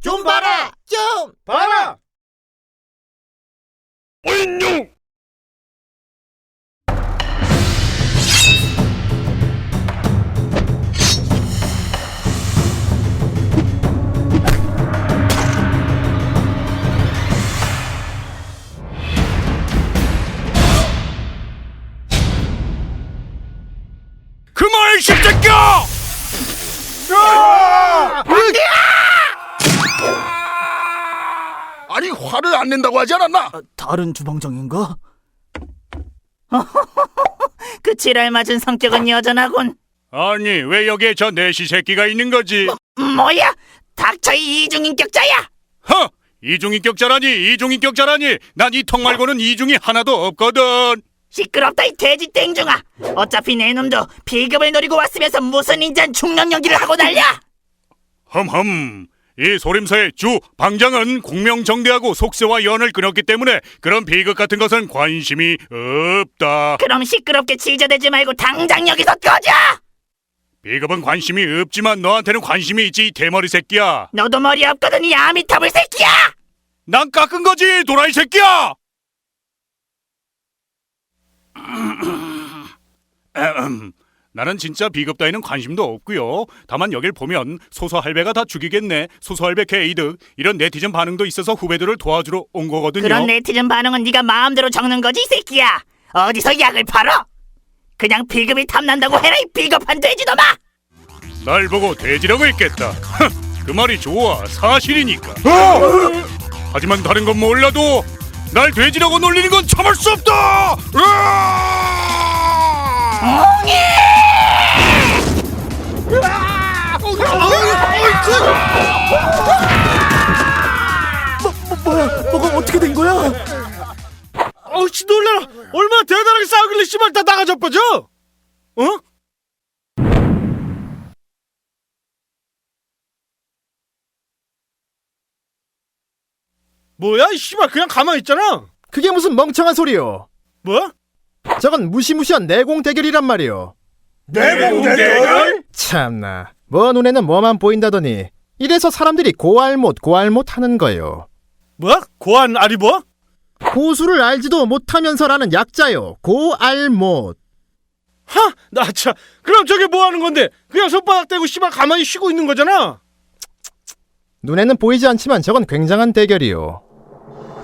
좀 봐라! 좀! 봐라! 어인용 그만 십새끼야! 아니 화를 안 낸다고 하지 않았나? 다른 주방장인가? 그 지랄 맞은 성격은 여전하군. 아니 왜 여기에 저 내시 새끼가 있는 거지? 뭐야? 닥쳐 이 이중인격자야. 허! 이중인격자라니 이중인격자라니 난 이 턱 말고는 이중이 하나도 없거든 시끄럽다 이 돼지 땡중아. 어차피 내 놈도 비급을 노리고 왔으면서 무슨 인간 중년 연기를 하고 난리야. 흠흠 이 소림사의 주 방장은 공명정대하고 속세와 연을 끊었기 때문에 그런 비극 같은 것은 관심이 없다 그럼 시끄럽게 지저대지 말고 당장 여기서 꺼져. 비급은 관심이 없지만 너한테는 관심이 있지 이 대머리 새끼야 너도 머리 없거든 이 아미타불 새끼야. 난 깎은 거지 도라이 새끼야 나는 진짜 비급 따위는 관심도 없고요. 다만 여길 보면 소소 할배가 다 죽이겠네. 소소 할배 개이득. 이런 네티즌 반응도 있어서 후배들을 도와주러 온 거거든요. 그런 네티즌 반응은 네가 마음대로 적는 거지 이 새끼야. 어디서 약을 팔어? 그냥 비급이 탐난다고 해라 이 비겁한 돼지놈아. 날 보고 돼지라고 했겠다. 흥, 그 말이 좋아. 사실이니까. 하지만 다른 건 몰라도 날 돼지라고 놀리는 건 참을 수 없다. 으아! 뭐야? 놀래라! 얼마나 대단하게 싸우길래 씨발 다 나가 자빠져! 어? 뭐야 이 씨발 그냥 가만히 있잖아! 그게 무슨 멍청한 소리요? 뭐? 저건 무시무시한 내공 대결이란 말이요. 내공 대결? 참나. 뭐 눈에는 뭐만 보인다더니 이래서 사람들이 고알못 고알못 하는 거요. 뭐? 고안 아리버? 고수를 알지도 못하면서라는 약자요. 고알못. 하! 나 참 그럼 저게 뭐 하는 건데 그냥 손바닥 대고 씨발 가만히 쉬고 있는 거잖아! 눈에는 보이지 않지만 저건 굉장한 대결이요.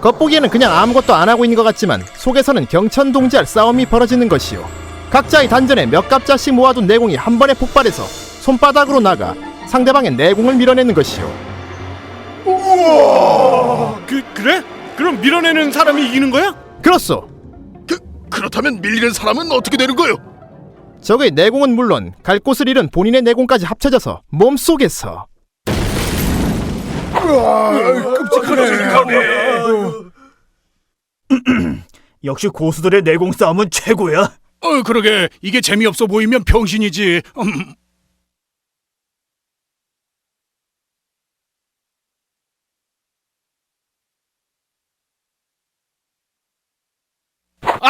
겉보기에는 그냥 아무것도 안 하고 있는 것 같지만 속에서는 경천동지할 싸움이 벌어지는 것이요. 각자의 단전에 몇 갑자씩 모아둔 내공이 한 번에 폭발해서 손바닥으로 나가 상대방의 내공을 밀어내는 것이요. 그, 그래? 그럼 밀어내는 사람이 이기는 거야? 그렇소. 그 그렇다면 밀리는 사람은 어떻게 되는 거요? 적의 내공은 물론 갈 곳을 잃은 본인의 내공까지 합쳐져서 몸속에서 역시 고수들의 내공 싸움은 최고야. 어 그러게 이게 재미없어 보이면 병신이지. 음,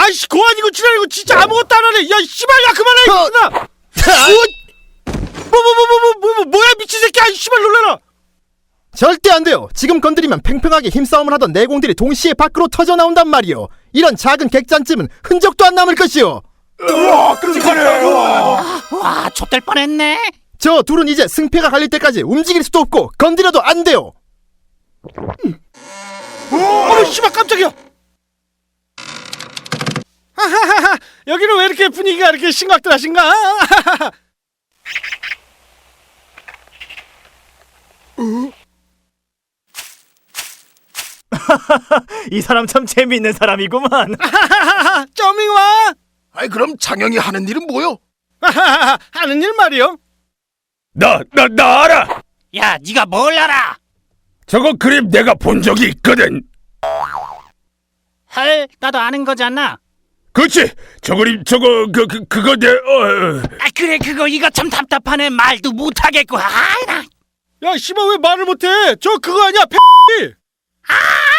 아이씨 고안이고 지랄이고 진짜 아무것도 안 하네. 야 씨발 야 그만해 저- 이거 뭐뭐뭐뭐뭐 뭐, 뭐, 뭐야 미친 새끼 아 씨발 놀래라. 절대 안 돼요. 지금 건드리면 팽팽하게 힘싸움을 하던 내공들이 동시에 밖으로 터져 나온단 말이요. 이런 작은 객잔쯤은 흔적도 안 남을 것이요. 와, 좆될 뻔했네. 저 둘은 이제 승패가 갈릴 때까지 움직일 수도 없고 건드려도 안 돼요. 어머 씨발 깜짝이야 하하하하 여기는 왜 이렇게 분위기가 이렇게 심각들하신가. 이 사람 참 재미있는 사람이구만. 하하하하 점밍 와 아이 그럼 장영이 하는 일은 뭐요? 하하하하 하는 일 말이요 나 나 나 알아. 야, 네가 뭘 알아? 저거 그림 내가 본 적이 있거든. 헐, 나도 아는 거잖아. 그렇지. 저 그림 저거 그, 그 그거 내 어. 아, 그래, 그거 이거 참 답답하네. 말도 못하겠고. 아, 나. 야 씨발 왜 말을 못해 저 그거 아니야 패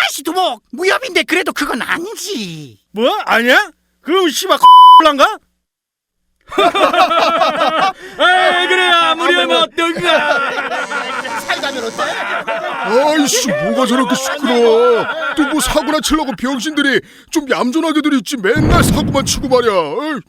아씨, 두목. 무협인데 그래도 그건 아니지. 뭐 아니야 그럼 씨발 란가 에이 그래 아무리 하면 어떨까 아이씨 뭐가 저렇게 시끄러워? 또 뭐 사고나 치려고 병신들이 좀 얌전하게들 있지. 맨날 사고만 치고 말이야. 어이.